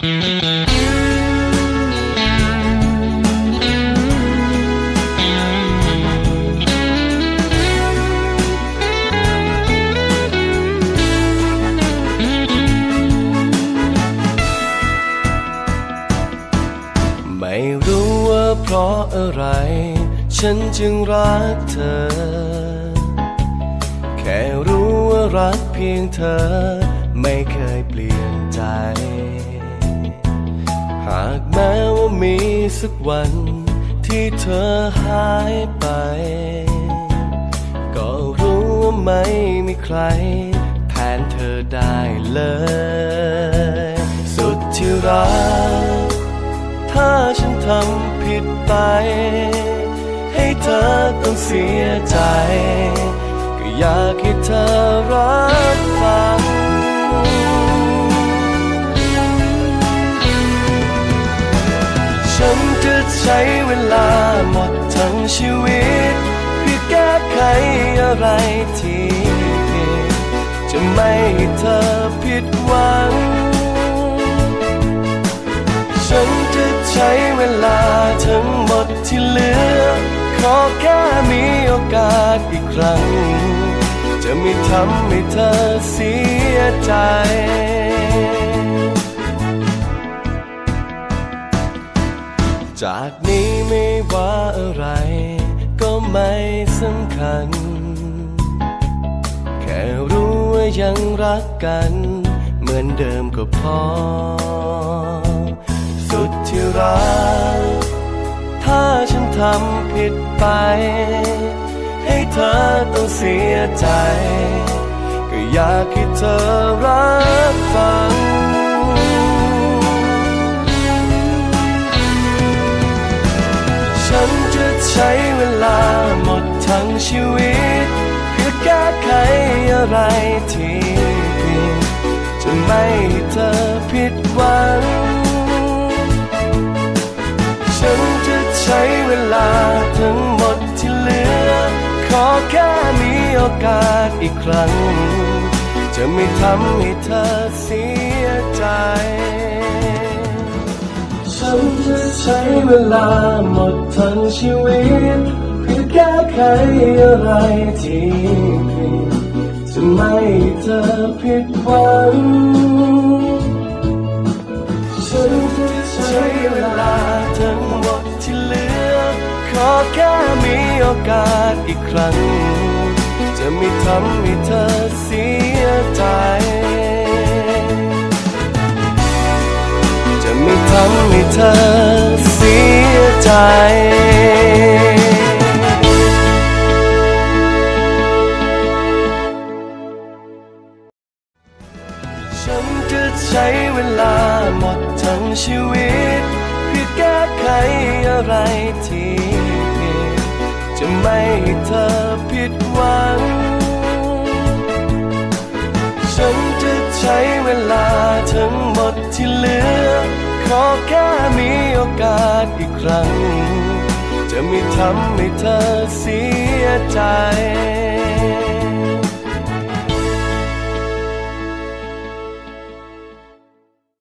ไม่รู้ว่าเพราะอะไร ฉันจึงรักเธอ แค่รู้ว่ารักเพียงเธอ ไม่เคยเปลี่ยนใจากแม้ว่ามีสักวันที่เธอหายไป ก็รู้ว่าไม่มีใครแทนเธอได้เลย สุดที่รัก ถ้าฉันทำผิดไป ให้เธอต้องเสียใจ ก็อยากให้เธอรับ จะใช้เวลาหมดทั้งชีวิตเพื่อแก้ไขอะไรที่ผิดจะไม่ให้เธอผิดหวัง ฉันจะใช้เวลาทั้งหมดที่เหลือ ขอแค่มีโอกาสอีกครั้ง จะไม่ทำให้เธอเสียใจ จากนี้ไม่ว่าอะไร ก็ไม่สำคัญ แค่รู้ว่ายังรักกัน เหมือนเดิมก็พอ สุดที่รัก ถ้าฉันทำผิดไป ให้เธอต้องเสียใจ ก็อยากให้เธอรับฟัง ทั้งชีวิต เพื่อแก้ไขอะไรที่ผิดจะไม่เธอผิดหวัง ฉันจะใช้เวลาทั้งหมดที่เหลือ ขอแค่มีโอกาสอีกครั้ง จะไม่ทำให้เธอเสียใจฉันจะใช้เวลาหมดทั้งชีวิต เพื่อแก้ไขอะไรที่ผิดจะไม่เธอผิดหวังฉันจะใช้เวลาทั้งหมดที่เหลือ ขอแค่มีโอกาสอีกครั้ง จะไม่ทำให้เธอเสียใจ จะไม่ทำให้เธอเสียใจ ใช้เวลาหมดทั้งชีวิตเพื่อแก้ไขอะไรที่ผิดจะไม่ให้เธอผิดหวัง ฉันจะใช้เวลาทั้งหมดที่เหลือ ขอแค่มีโอกาสอีกครั้ง จะไม่ทำให้เธอเสียใจ